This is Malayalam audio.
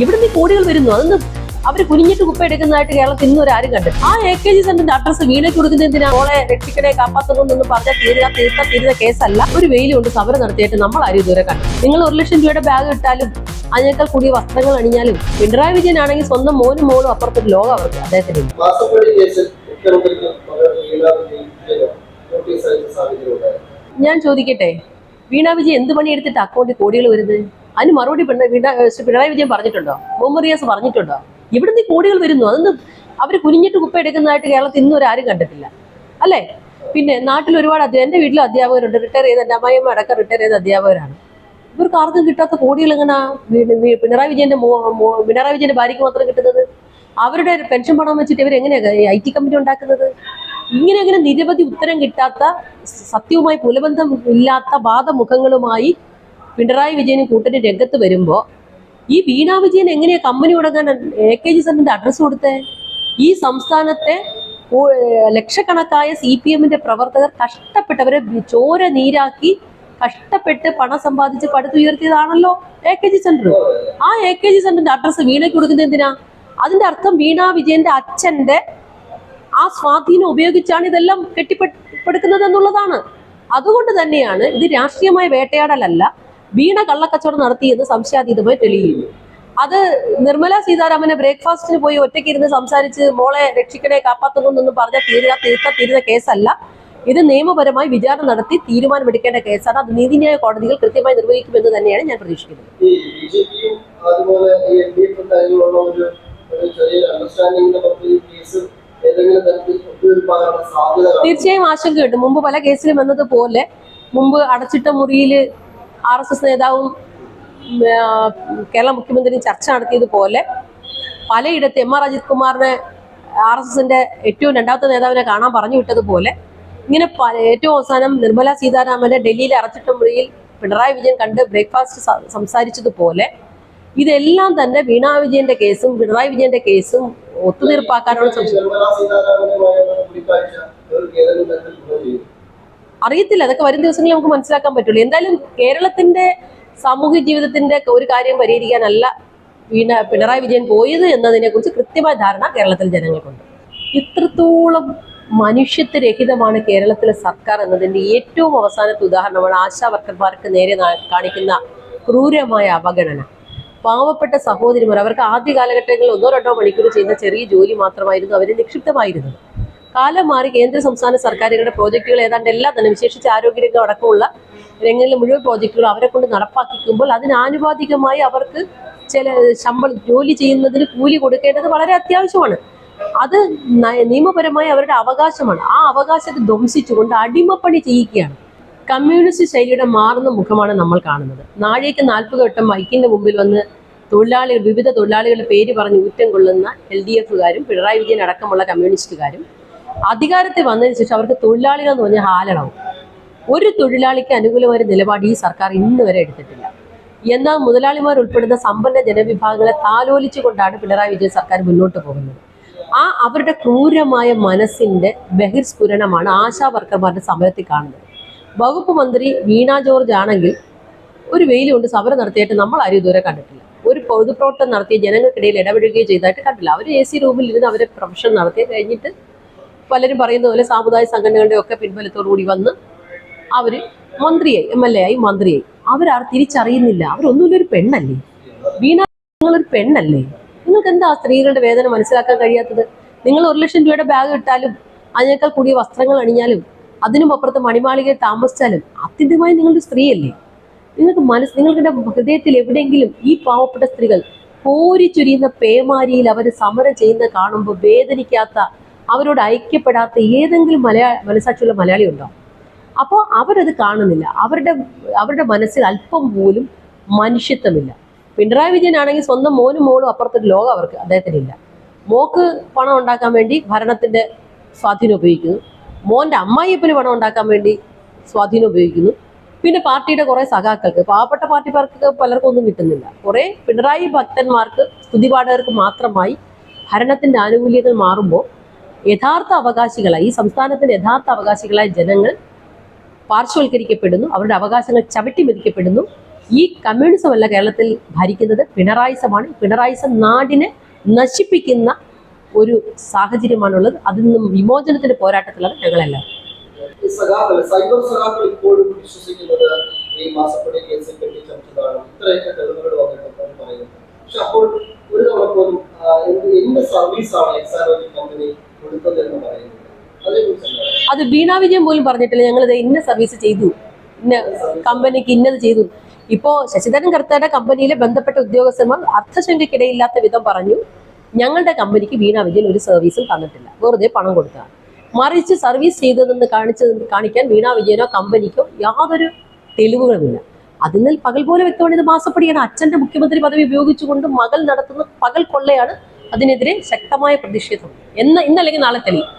ഇവിടുന്ന് ഈ കോടികൾ വരുന്നു. അതൊന്ന് അവർ കുനിഞ്ഞിട്ട് കുപ്പ എടുക്കുന്നതായിട്ട് കേരളത്തിൽ ഇന്നും ഒരു ആരും കണ്ടു ആ എ കെ ജി സെന്ററിന്റെ അഡ്രസ് വീണയ്ക്ക് കൊടുക്കുന്ന എന്തിനാ? ഓളെ രക്ഷിക്കണേ കാപ്പാത്തുന്നു പറഞ്ഞാൽ തീരുക തീർത്ത തീരുന്ന കേസല്ല. ഒരു വെയിൽ കൊണ്ട് സമരം നടത്തിയിട്ട് നമ്മൾ ആരും ഇതുവരെ കണ്ടു നിങ്ങൾ ഒരു ലക്ഷം രൂപയുടെ ബാഗ് ഇട്ടാലും അതിനേക്കാൾ കൂടിയ വസ്ത്രങ്ങൾ അണിഞ്ഞാലും പിണറായി വിജയൻ ആണെങ്കിൽ സ്വന്തം മോനും മോളും അപ്പുറത്തൊരു ലോകം അവർക്ക് അദ്ദേഹത്തിന് ഞാൻ ചോദിക്കട്ടെ വീണ വിജയ് എന്ത് പണിയെടുത്തിട്ട് അക്കൗണ്ടിൽ കോടികൾ വരുന്നത്? അതിന് മറുപടി പിണറായി വിജയൻ പറഞ്ഞിട്ടുണ്ടോ? മോമറിയാസ് പറഞ്ഞിട്ടുണ്ടോ? ഇവിടുന്ന് കോടികൾ വരുന്നു. അതൊന്ന് അവർ കുനിഞ്ഞിട്ട് കുപ്പ എടുക്കുന്നതായിട്ട് കേരളത്തിൽ ഇന്നും ആരും കണ്ടിട്ടില്ല. അല്ലേ? പിന്നെ നാട്ടിൽ ഒരുപാട് അധ്യാപകർ എന്റെ വീട്ടിലും അധ്യാപകരുണ്ട്. റിട്ടയർ ചെയ്ത എന്റെ അമ്മായിയമ്മ അടക്കം റിട്ടയർ ചെയ്ത അധ്യാപകരാണ്. ഇവർക്ക് ആർക്കും കിട്ടാത്ത കോടികൾ എങ്ങനെ പിണറായി വിജയന്റെ പിണറായി വിജയന്റെ ഭാര്യയ്ക്ക് മാത്രം കിട്ടുന്നത്? അവരുടെ പെൻഷൻ പണം വെച്ചിട്ട് ഇവർ എങ്ങനെയാണ് ഐ ടി കമ്പനി ഉണ്ടാക്കുന്നത്? ഇങ്ങനെ അങ്ങനെ നിരവധി ഉത്തരം കിട്ടാത്ത സത്യവുമായി പുലബന്ധം ഇല്ലാത്ത വാദമുഖങ്ങളുമായി പിണറായി വിജയനും കൂട്ടരും രംഗത്ത് വരുമ്പോൾ ഈ വീണ വിജയൻ എങ്ങനെയാ കമ്പനി തുടങ്ങാൻ എ കെ ജി സെന്ററിന്റെ അഡ്രസ്സ് കൊടുത്തേ? ഈ സംസ്ഥാനത്തെ ലക്ഷക്കണക്കായ സി പി എമ്മിന്റെ പ്രവർത്തകർ കഷ്ടപ്പെട്ടവരെ ചോര നീരാക്കി കഷ്ടപ്പെട്ട് പണം സമ്പാദിച്ച് പടുത്തുയർത്തിയതാണല്ലോ എ കെ ജി സെന്റർ. ആ എ കെ ജി സെന്ററിന്റെ അഡ്രസ്സ് വീണയ്ക്ക് കൊടുക്കുന്നത് എന്തിനാ? അതിന്റെ അർത്ഥം വീണ വിജയന്റെ അച്ഛന്റെ ആ സ്വാധീനം ഉപയോഗിച്ചാണ് ഇതെല്ലാം കെട്ടിപ്പടുക്കുന്നത് എന്നുള്ളതാണ് അതുകൊണ്ട് തന്നെയാണ് ഇത് രാഷ്ട്രീയമായ വേട്ടയാടലല്ല വീണ കള്ളക്കച്ചവടം നടത്തിയെന്ന് സംശയാതീതമായി തെളിയുന്നു അത് നിർമ്മല സീതാരാമനെ ബ്രേക്ക്ഫാസ്റ്റിന് പോയി ഒറ്റയ്ക്ക് ഇരുന്ന് സംസാരിച്ച് മോളെ രക്ഷിക്കണേ കാപ്പാത്തുന്നൊന്നും പറഞ്ഞ തീരുക തീർത്ത തീരുന്ന കേസല്ല. ഇത് നിയമപരമായി വിചാരണ നടത്തി തീരുമാനമെടുക്കേണ്ട കേസാണ്. അത് നീതിന്യായ കോടതികൾ കൃത്യമായി നിർവഹിക്കുമെന്ന് തന്നെയാണ് ഞാൻ പ്രതീക്ഷിക്കുന്നത്. തീർച്ചയായും ആശങ്കയുണ്ട്. മുമ്പ് പല കേസിലും എന്നതുപോലെ മുമ്പ് അടച്ചിട്ട മുറിയിൽ ആർ എസ് എസ് നേതാവും കേരള മുഖ്യമന്ത്രിയും ചർച്ച നടത്തിയതുപോലെ പലയിടത്ത് എം ആർ അജിത് കുമാറിനെ ആർ എസ് എസിന്റെ ഏറ്റവും രണ്ടാമത്തെ നേതാവിനെ കാണാൻ പറഞ്ഞു വിട്ടതുപോലെ ഇങ്ങനെ ഏറ്റവും അവസാനം നിർമ്മല സീതാരാമനെ ഡൽഹിയിലെ അറച്ചിട്ട മുറിയിൽ പിണറായി വിജയൻ കണ്ട് ബ്രേക്ക്ഫാസ്റ്റ് സംസാരിച്ചതുപോലെ ഇതെല്ലാം തന്നെ വീണ വിജയന്റെ കേസും പിണറായി വിജയന്റെ കേസും ഒത്തുതീർപ്പാക്കാനുള്ള ശ്രമിച്ചു അറിയത്തില്ല. അതൊക്കെ വരും ദിവസങ്ങളിൽ നമുക്ക് മനസ്സിലാക്കാൻ പറ്റുള്ളൂ. എന്തായാലും കേരളത്തിന്റെ സാമൂഹ്യ ജീവിതത്തിന്റെ ഒരു കാര്യം പരിഹരിക്കാനല്ല പിണറായി വിജയൻ പോയത് എന്നതിനെ കുറിച്ച് കൃത്യമായ ധാരണ കേരളത്തിലെ ജനങ്ങൾക്കുണ്ട്. ഇത്രത്തോളം മനുഷ്യത്വരഹിതമാണ് കേരളത്തിലെ സർക്കാർ എന്നതിന്റെ ഏറ്റവും അവസാനത്തെ ഉദാഹരണമാണ് ആശാ വർക്കർമാർക്ക് നേരെ കാണിക്കുന്ന ക്രൂരമായ അവഗണന. പാവപ്പെട്ട സഹോദരിമാർ അവർക്ക് ആദ്യ കാലഘട്ടങ്ങളിൽ ഒന്നോ രണ്ടോ മണിക്കൂർ ചെയ്യുന്ന ചെറിയ ജോലി മാത്രമായിരുന്നു അവർ നിക്ഷിപ്തമായിരുന്നത്. കാലം മാറി കേന്ദ്ര സംസ്ഥാന സർക്കാരുകളുടെ പ്രോജക്റ്റുകൾ ഏതാണ്ട് എല്ലാം തന്നെ വിശേഷിച്ച് ആരോഗ്യരംഗം അടക്കമുള്ള രംഗങ്ങളിലെ മുഴുവൻ പ്രോജക്റ്റുകൾ അവരെ കൊണ്ട് നടപ്പാക്കിക്കുമ്പോൾ അതിനാനുപാതികമായി അവർക്ക് ചില ശമ്പളം ജോലി ചെയ്യുന്നതിന് കൂലി കൊടുക്കേണ്ടത് വളരെ അത്യാവശ്യമാണ്. അത് നിയമപരമായി അവരുടെ അവകാശമാണ്. ആ അവകാശത്തെ ധ്വംസിച്ചുകൊണ്ട് അടിമപ്പണി ചെയ്യിക്കുകയാണ് കമ്മ്യൂണിസ്റ്റ് ശൈലിയുടെ മാറുന്ന മുഖമാണ് നമ്മൾ കാണുന്നത്. നാഴേക്ക് നാൽപ്പത് വട്ടം മൈക്കിന്റെ മുമ്പിൽ വന്ന് തൊഴിലാളികൾ വിവിധ തൊഴിലാളികളുടെ പേര് പറഞ്ഞ് ഊറ്റം കൊള്ളുന്ന എൽ ഡി എഫുകാരും പിണറായി വിജയൻ അടക്കമുള്ള കമ്മ്യൂണിസ്റ്റുകാരും അധികാരത്തിൽ വന്നതിന് ശേഷം അവർക്ക് തൊഴിലാളികൾ എന്ന് പറഞ്ഞാൽ ഹാലളവും ഒരു തൊഴിലാളിക്ക് അനുകൂലമായ നിലപാട് ഈ സർക്കാർ ഇന്ന് വരെ എടുത്തിട്ടില്ല. എന്നാൽ മുതലാളിമാർ ഉൾപ്പെടുന്ന സമ്പന്ന ജനവിഭാഗങ്ങളെ താലോലിച്ചുകൊണ്ടാണ് പിണറായി വിജയൻ സർക്കാർ മുന്നോട്ട് പോകുന്നത്. ആ അവരുടെ ക്രൂരമായ മനസ്സിന്റെ ബഹിർസ്ഫുരണമാണ് ആശാ വർക്കർമാരുടെ സമരത്തിൽ കാണുന്നത്. വകുപ്പ് മന്ത്രി വീണ ജോർജ് ആണെങ്കിൽ ഒരു വെയിൽ കൊണ്ട് സമരം നടത്തിയിട്ട് നമ്മൾ ആരും ഇതുവരെ കണ്ടിട്ടില്ല. ഒരു പൊതുപ്രവർത്തനം നടത്തിയ ജനങ്ങൾക്കിടയിൽ ഇടപെടുകയോ ചെയ്തതായിട്ട് കണ്ടില്ല. അവർ എ സി റൂമിൽ ഇരുന്ന് അവരെ പ്രൊഫഷൻ നടത്തി കഴിഞ്ഞിട്ട് പലരും പറയുന്ന പോലെ സാമുദായിക സംഘടനകളുടെ ഒക്കെ പിൻബലത്തോടുകൂടി വന്ന് അവർ മന്ത്രിയായി എം എൽ എ ആയി മന്ത്രിയായി. അവരാർ തിരിച്ചറിയുന്നില്ല. അവരൊന്നുമില്ല ഒരു പെണ്ണല്ലേ? വീണ നിങ്ങളൊരു പെണ്ണല്ലേ? നിങ്ങൾക്ക് എന്താ സ്ത്രീകളുടെ വേദന മനസ്സിലാക്കാൻ കഴിയാത്തത്? നിങ്ങൾ ഒരു ലക്ഷം രൂപയുടെ ബാഗ് ഇട്ടാലും അതിനേക്കാൾ കൂടിയ വസ്ത്രങ്ങൾ അണിഞ്ഞാലും അതിനും അപ്പുറത്ത് മണിമാളികയിൽ താമസിച്ചാലും ആത്യന്തികമായി നിങ്ങളൊരു സ്ത്രീയല്ലേ? നിങ്ങൾക്ക് മനസ്സ് നിങ്ങളുടെ ഹൃദയത്തിൽ എവിടെയെങ്കിലും ഈ പാവപ്പെട്ട സ്ത്രീകൾ കോരിച്ചൊരിയുന്ന പേമാരിയിൽ അവർ സമരം ചെയ്യുന്ന കാണുമ്പോൾ വേദനിക്കാത്ത അവരോട് ഐക്യപ്പെടാത്ത ഏതെങ്കിലും മലയാള മനസാക്ഷിയുള്ള മലയാളി ഉണ്ടോ? അപ്പോൾ അവരത് കാണുന്നില്ല. അവരുടെ അവരുടെ മനസ്സിൽ അല്പം പോലും മനുഷ്യത്വമില്ല. പിണറായി വിജയനാണെങ്കിൽ സ്വന്തം മോനും മോളും അപ്പുറത്തൊരു ലോകം അവർക്ക് അദ്ദേഹത്തിനില്ല. മോക്ക് പണം ഉണ്ടാക്കാൻ വേണ്ടി ഭരണത്തിന്റെ സ്വാധീനം ഉപയോഗിക്കുന്നു. മോന്റെ അമ്മായിയപ്പന് പണം ഉണ്ടാക്കാൻ വേണ്ടി സ്വാധീനം ഉപയോഗിക്കുന്നു. പിന്നെ പാർട്ടിയുടെ കുറേ സഖാക്കൾക്ക് പാവപ്പെട്ട പാർട്ടിക്കാർക്ക് പലർക്കും ഒന്നും കിട്ടുന്നില്ല. കുറേ പിണറായി ഭക്തന്മാർക്ക് സ്തുതിപാഠകർക്ക് മാത്രമായി ഭരണത്തിന്റെ ആനുകൂല്യങ്ങൾ മാറുമ്പോൾ യഥാർത്ഥ അവകാശികളായി ഈ സംസ്ഥാനത്തിന്റെ യഥാർത്ഥ അവകാശികളായ ജനങ്ങൾ പാർശ്വവൽക്കരിക്കപ്പെടുന്നു അവരുടെ അവകാശങ്ങൾ ചവിട്ടി മെതിക്കപ്പെടുന്നു. ഈ കമ്മ്യൂണിസം അല്ല കേരളത്തിൽ ഭരിക്കുന്നത് പിണറായിസമാണ്. പിണറായിസം നാടിനെ നശിപ്പിക്കുന്ന ഒരു സാഹചര്യമാണുള്ളത്. അതിൽ നിന്നും വിമോചനത്തിന്റെ പോരാട്ടത്തിലാണ് ഞങ്ങളെല്ലാം സൈബർ സഖാക്കൾ വിശ്വസിക്കുന്നത് ഈ കേസിൽ പക്ഷെ അപ്പോൾ എക്സാലോജി കമ്പനി അത് വീണാ വിജയം പോലും പറഞ്ഞിട്ടില്ല. ഞങ്ങളിത് ഇന്ന സർവീസ് ചെയ്തു. ഇന്ന കമ്പനിക്ക് ഇന്നത് ചെയ്തു. ഇപ്പോ ശശിധരൻ കർത്തയുടെ കമ്പനിയിലെ ബന്ധപ്പെട്ട ഉദ്യോഗസ്ഥന്മാർ അർത്ഥശങ്കയ്ക്കിടയില്ലാത്ത വിധം പറഞ്ഞു ഞങ്ങളുടെ കമ്പനിക്ക് വീണ വിജയൻ ഒരു സർവീസും തന്നിട്ടില്ല. വെറുതെ പണം കൊടുത്താണ് മറിച്ച് സർവീസ് ചെയ്തതെന്ന് കാണിച്ചതെന്ന് കാണിക്കാൻ വീണ വിജയനോ കമ്പനിക്കോ യാതൊരു തെളിവുകളുമില്ല. അതിനാൽ പകൽ പോലെ വ്യക്തമാണ് ഇത് മാസപ്പടിയാണ്. അച്ഛന്റെ മുഖ്യമന്ത്രി പദവി ഉപയോഗിച്ചുകൊണ്ട് മകൾ നടത്തുന്ന പകൽ കൊള്ളയാണ് അതിനെതിരെ ശക്തമായ പ്രതിഷേധം. എന്ന് ഇന്നല്ലെങ്കിൽ നാളെ തെളിയും.